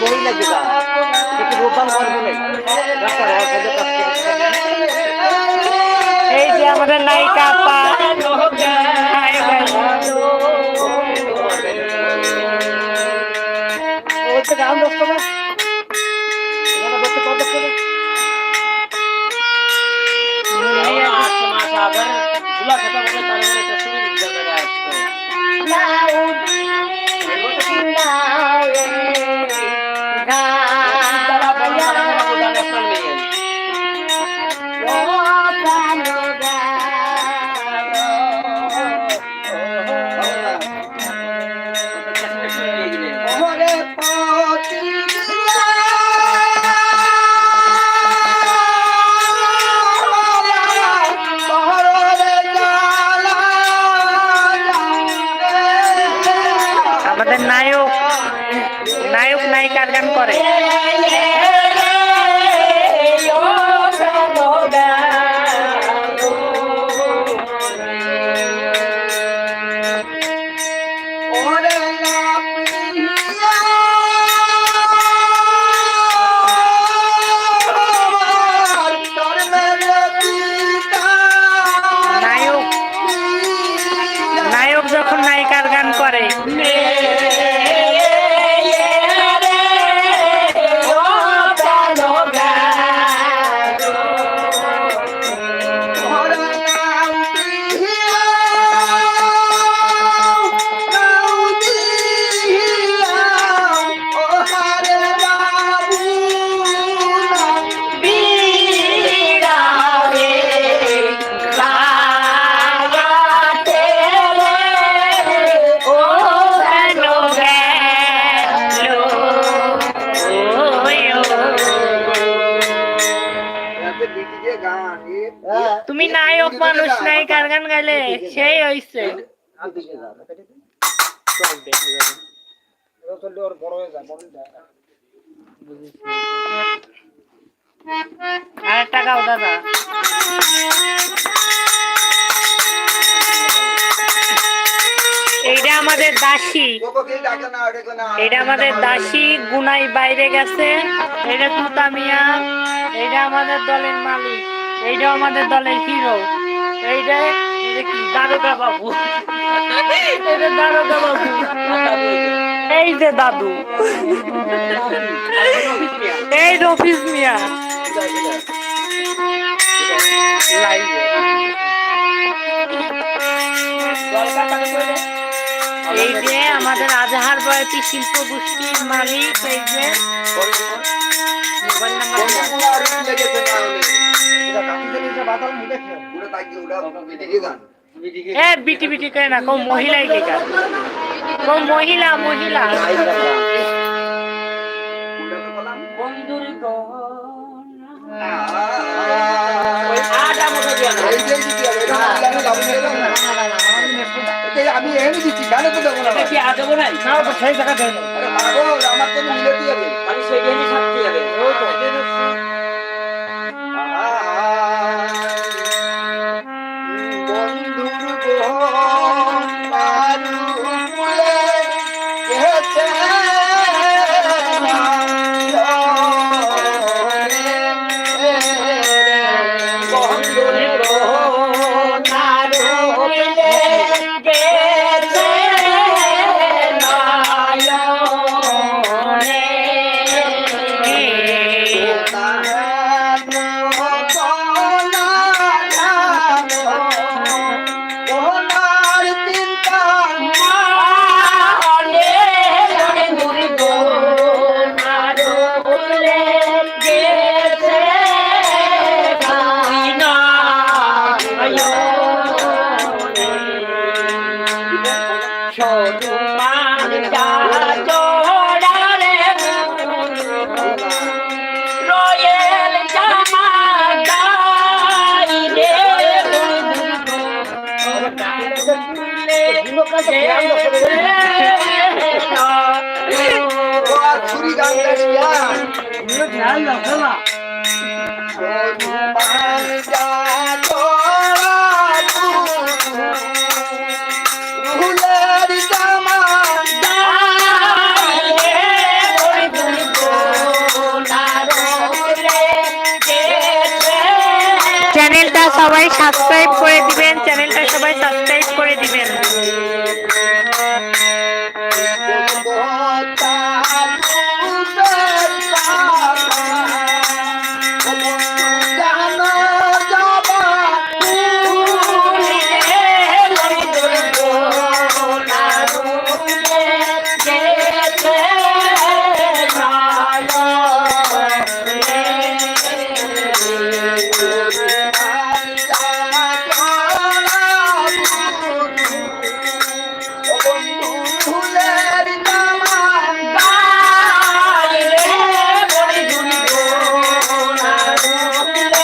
মহিলা যেটা সেটি রোববান করবে। এই যে আমাদের নায়ক তুমি নায়ক মানুষ নায়িকার গান গাইলে সেই হইছে। আর একটা গাও দাদা। এইটা আমাদের দাসী। এটা আমাদের দাসী, গুনাই বাইরে গেছে। এটা তুতা মিয়া এটা আমাদের দলের মালিক। এইটা আমাদের দলের হিরো। এইটা এই যে দাদু। এই রফিজ মিয়া। এই যে আমাদের আজহার বয়সী শিল্প গোষ্ঠীর মালিক এই যে মোবাইল নাম্বার বিটি বিটি করে না কো মহিলাই কে কো মহিলা মহিলা বন্ধুর আমি এনে দিচ্ছি জানো তো দেবো না কি আ দেবো নাই? না তো সেই টাকা দেবো আরে আমার তো মিলতে হবে আমি সেই গেমে থাকতে যাবে চ্যানেলটা সবাই সাবস্ক্রাইব করে দিবেন চ্যানেলটা সবাই সাবস্ক্রাইব Gracias.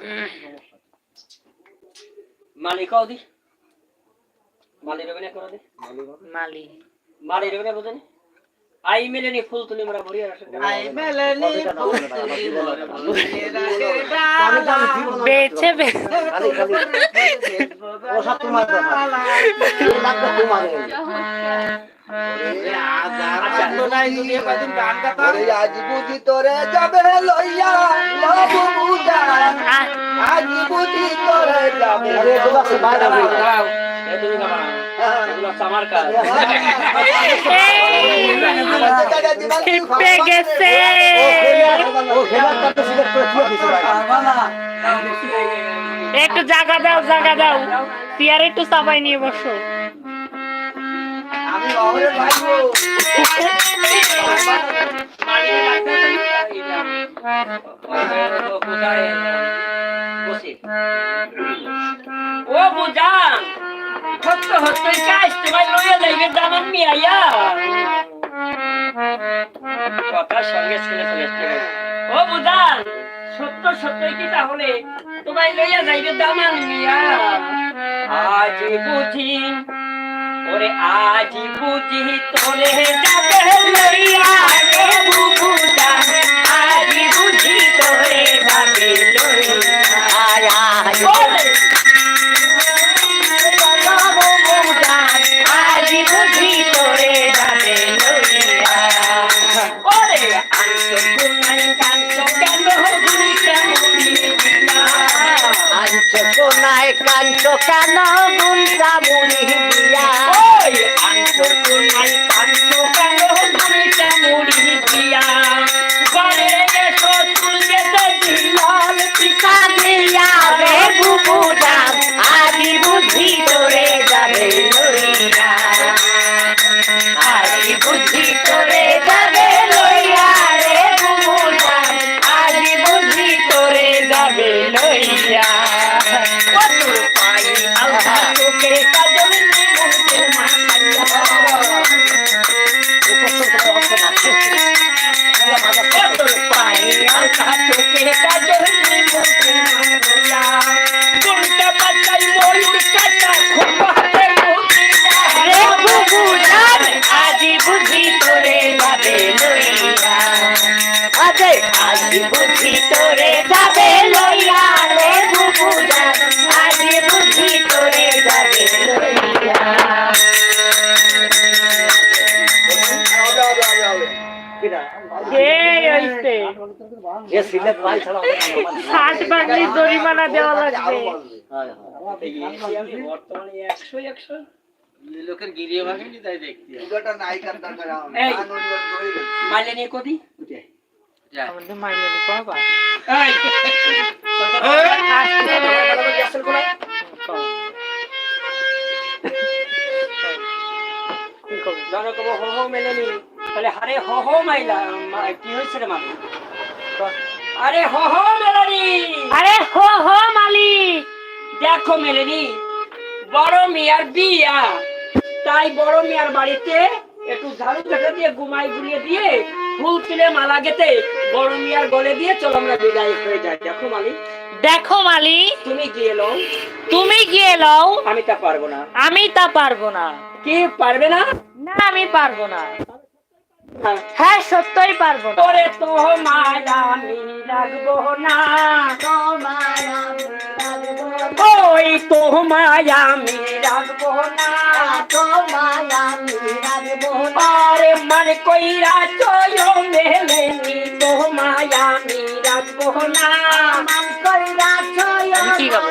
আলাদা মালিক দি। মালি রবে না করে মালি মালি মালি রবে না বুঝেনি বেছে বেছে খালি খালি ও সব তোমার ব্যাপার। এই লাগবে তোমার ওরে আজ বুঝি তোরে যাবে লইয়া। আজ বুঝি। তোরে যাবে। আমার কাজ খেপে গেছে একটু জায়গা দাও জায়গা দাও। চেয়ার একটু চাপাই নিয়ে বসো। ও বুঝান হচ্ছে হচ্ছে কাজ তোমার লইয়া যাইবে দামান মিয়াইয়া কথার সঙ্গে শুনে চলে আসতে ও বুঝান সত্য সত্য কি তাহলে তোমায় লইয়া যাইবে দামান মিয়া আজ বুঝি ওরে আজ বুঝি তোরে যাবে লইয়া রে বুঝান আজ বুঝি তোরে যাবে লইয়া কতুর পাই আলতা তোকে কাজল নিমুতে হইছে ষাট বাংলি জরিমানা দেওয়া লাগবে। হ্যাঁ হ্যাঁ বর্তমানে একশো একশো লোকের গিরিয়ে ভাঙেনি তাই দেখতে দুটো নায়িকার দরকার এই। গান উনি করে দেবে। মাইলে নিয়ে কদি আমাদের মারিয়ানি বাবা এই জনক হো হো মেলেনি। তাহলে আরে হো হো মাইলা কি হয়েছে রে মানুষ আরে হো হো মেলানি আরে হো হো মালিক দেখো মেলেনি বড় মেয়ার বিয়া। তাই বড় মেয়ার বাড়িতে একটু ঝাড়ু ঝাঁটা দিয়ে গুলিয়ে দিয়ে ফুল তুলে মালা গেতে বড় মিয়ার গলে দিয়ে চলো আমরা বিদায় হয়ে যাই। দেখো মালিক দেখো মালি তুমি গিয়ে লও। তুমি গিয়ে লও। আমি তা পারব না। আমি তা পারব না। কি পারবে না? না আমি পারব না। হ্যাঁ সত্যই পারব তোরে তো মায়া আমি রাখব না। ওই তো মায়া আমি রাখব না। আরে মন কইরা চয় মেলেনি তো মায়া আমি রাখব না। আমি কি গাবো?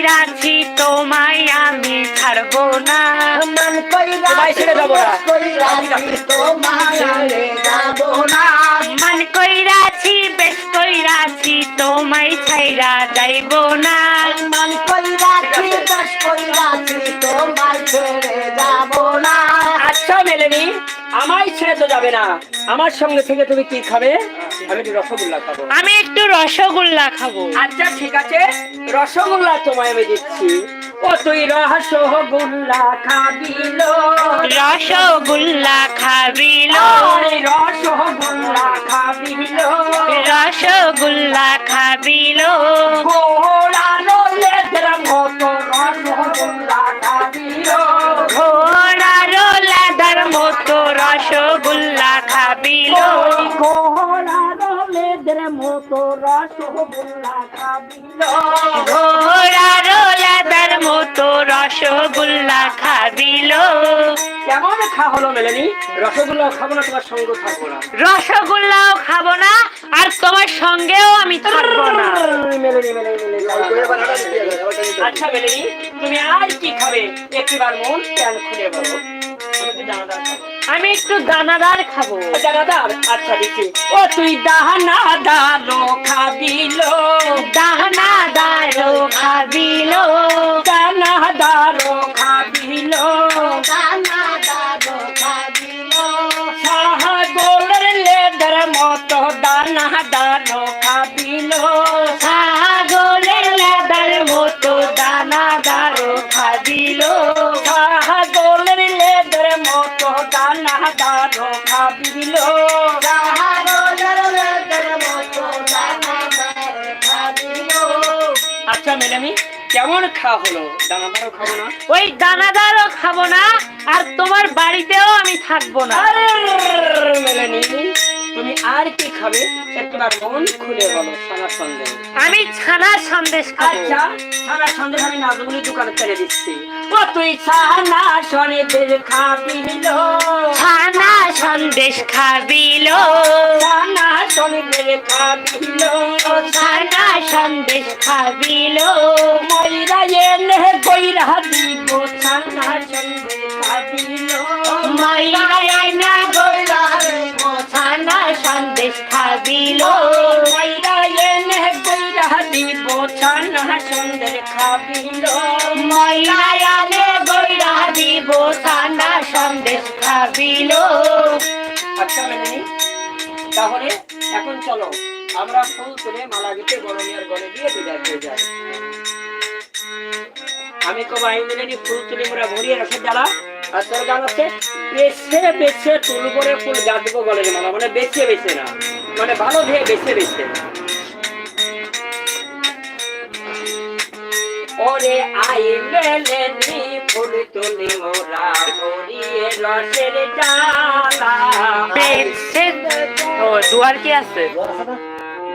কইরাছি তোমায় আমি ছাড়বো না। তোমায় ছেড়ে দেবো না। মান কইরাছি বেশ কইরাছি তোমায় ছাইরা যাইবো না। আচ্ছা মেলেনি। আমায় ছেড়ে তো যাবে না। আমার সঙ্গে থেকে তুমি কি খাবে? আমি একটু রসগোল্লা খাব। আমি একটু রসগোল্লা খাব। আচ্ছা ঠিক আছে। রসগোল্লা তোমায় আমি দিচ্ছি। ও তুই রসগোল্লা খাবিল। রসগোল্লা খাবিল। রসগোল্লা খাবিল। রসগোল্লা খাবিল। গোড়া ঘোড়ার লাদার মতো রসগোল্লা খাবিল কেমন খা হলো মেলেনি? রসগোল্লা খাব না তোমার সঙ্গ থাকব না। রসগোল্লাও খাব না, আর তোমার সঙ্গেও আমি থাকব না। আচ্ছা মেলেনি তুমি আর কি খাবে একটিবার মন প্যান খুলে বলো। তুমি দানাদার খাবে? আমি একটু দানাদার খাব। দানাদার? আচ্ছা দিচ্ছি ও তুই দানাদার খাবিলো। দানাদার খাবিল। দানাদার খাবিল আচ্ছা ম্যাডামি কেমন খাওয়া হলো? দানাদারও খাব না? ওই দানাদারও খাব না আর তোমার বাড়িতেও আমি থাকব না। আরে মেলানি তুমি আর কি খাবে? একবার মন খুলে বলো সারা সন্দেহ আমি ছানা সন্দেশ খাব। আচ্ছা সারা সন্দেহ আমি নাজগুলি দোকানে ছেড়ে দিচ্ছি। ও তুই সানা সনেদের খাবিল। ছানা সন্দেশ খাবিল। সানা সনেদের খাবিল। ছানা সন্দেশ খাবিল। ময়রা এনে বইরা দিব সানা সন্দেশ খাবিল মাইরা গইলা ছানা সন্দেশ খাবিল ময়রা এনে বইরা দিব সানা সন্দেশ খাবিল ময়রায়ানে গইরা দিব ছানা সন্দেশ খাবিল আচ্ছা মেনে তাহলে এখন চলো, আমরা ফুল তুলে মালা গেতে গরমিয়ার গলে দিয়ে বিদায় হয়ে যাই। আমি কব মিলেনি ফুল তুলি মোরা ভরিয়ে রাখে জ্বালা। আর তোর গান আছে বেছে বেছে তুলবরে ফুল গাঁদবো গলের মালা মানে বেছে বেছে না। মানে ভালো ধেয়ে বেছে বেছে। ওরে আই মেলেনি ফুল তুলি মোরা ভরিয়ে রসের জ্বালা। বেছে ও দুয়ার কি আছে?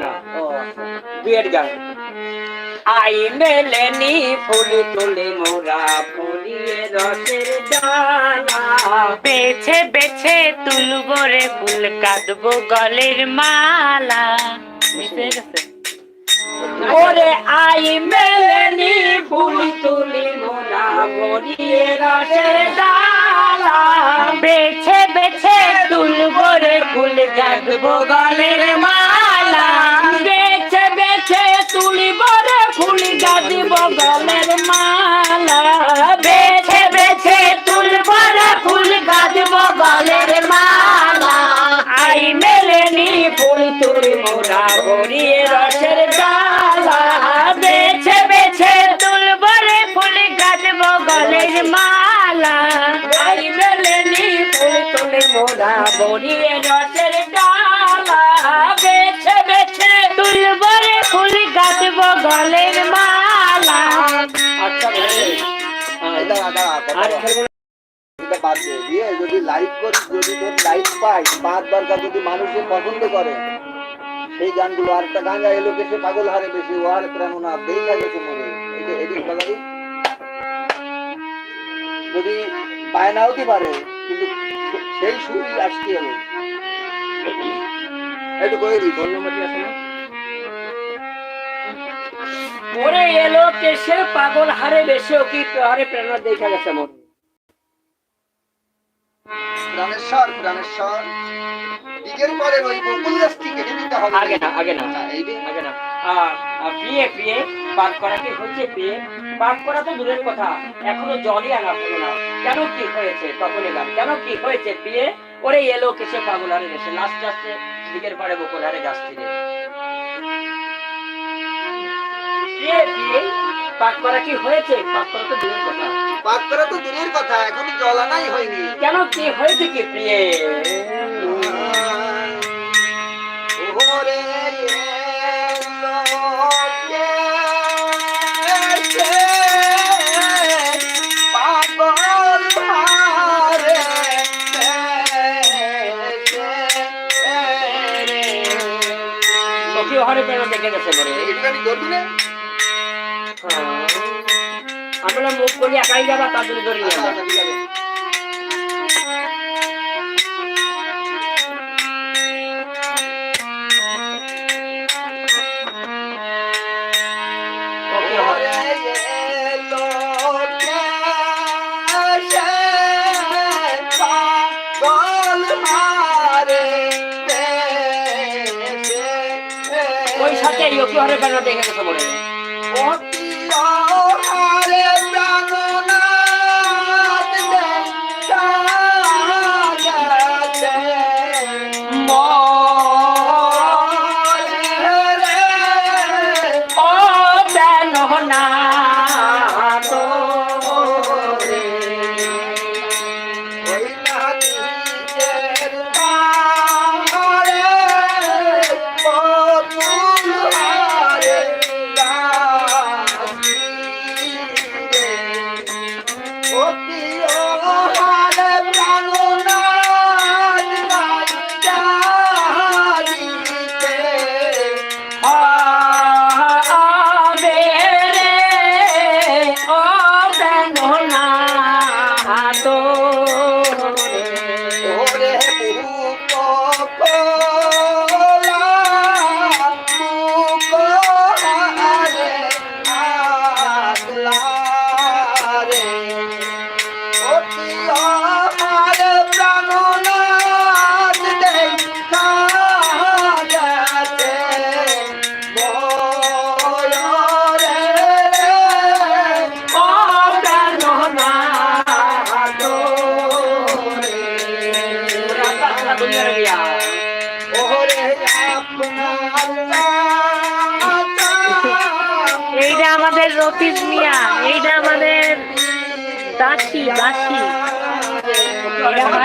না ও দুয়ের গান। আই মেলেনি ফুল তুলি মোরা ফুলিয়ে রসের ডালা। বেছে বেছে তুলব রে ফুল কাঁদবো গলের মালা। ওরে আই মেলেনি ফুল তুলি মোরা ফুলিয়ে রসের ডালা। বেছে বেছে তুলব রে ফুল কাঁদবো গলের মালা। গলের মালা, বেছে বেছে ফুল গাজিব গলের মালা। আই মেলেনি ফুল তুলি মোরা রসের ডালা। বেছে বেছে তুলব রে ফুল গাজিব গলের মালা। আই মেলেনি ফুল তুলি মোরা রসের ডালা। বেছে বেছে তুলব রে ফুল গাজিব গলের মালা। বাদ দিয়ে যদি লাইক করি যদি তোর লাইক পাই পাঁচ দরকার যদি মানুষের পছন্দ করে। সেই গানগুলো আর একটা গান গাইলো সে পাগল হারে বেশি। ও আর প্রেরণা দেই গেছে মনে। এটা এদিক বাজাবি বায়না হতে পারে কিন্তু সেই সুরই আসতে হবে। একটু দিই আছে না? ওরে এলো কেসে পাগল হারে বেশি ও কি হারে প্রেরণা দেখা গেছে মোর প্রাণেশ্বর প্রাণেশ্বর দিকের পরে ওই বকুল কেটে দিতে হবে। আগে না আগে না এই যে আগে না। আহ, আহ, প্রিয়ে প্রিয়ে করা কি হচ্ছে প্রিয়ে পাঠ করা তো দূরের কথা এখনও জলই আনা হলো না। কেন কি হয়েছে? তখনই গান কেন কি হয়েছে প্রিয়ে ওরে এলো কেসে পাগল হারে বেশি লাস্ট আসছে দিকের পারে বকুল হারে যাচ্ছি। রে করা কি হয়েছে? পাঠ করা তো দূরের কথা। পাক করা তো দূরের কথা এখনই জল আনাই হয়নি। কেন কি হয়েছে কি প্রিয়ে? হারে হারে দেখে গেছে বলে? একটুখানি ধরবি না? আমরা মুখ করি একাই যাবা, তার জন্য ধরি ওই সাথে ইয়োকি হারে দেখে গেছে বলে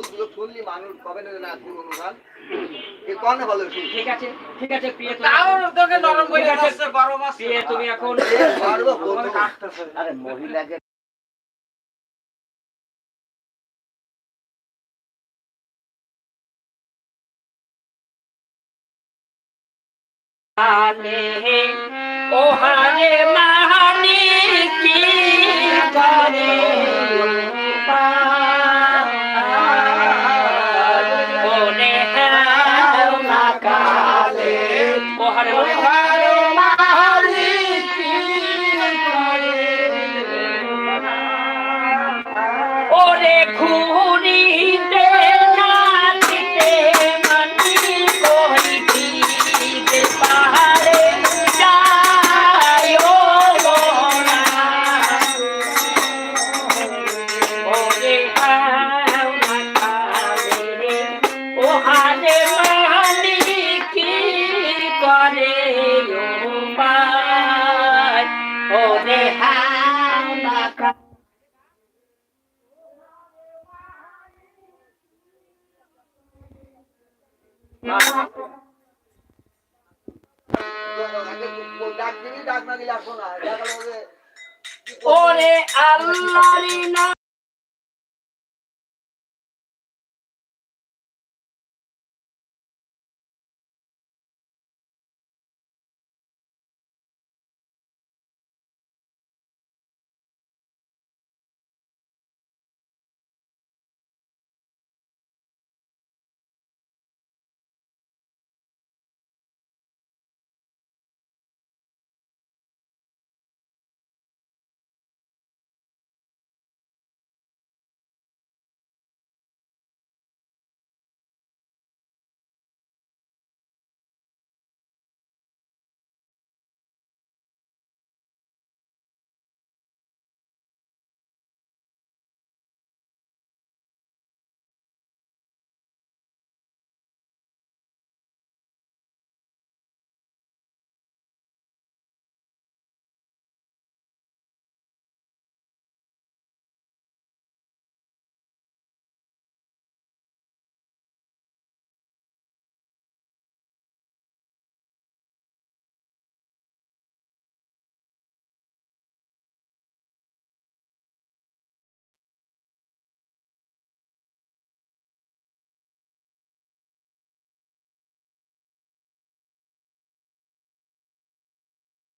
সুরগুলো শুনলে মানুষ কবে না না পুরোনো গান এ কনে ভালো ঠিক আছে ঠিক আছে প্রিয় তাও তোকে নরম করে আছে। বারো মাস প্রিয় তুমি এখন আরে মহিলাকে আনে ডাক দিবি ডাক না দিলে আসো না। ওরে আল্লাহর নাম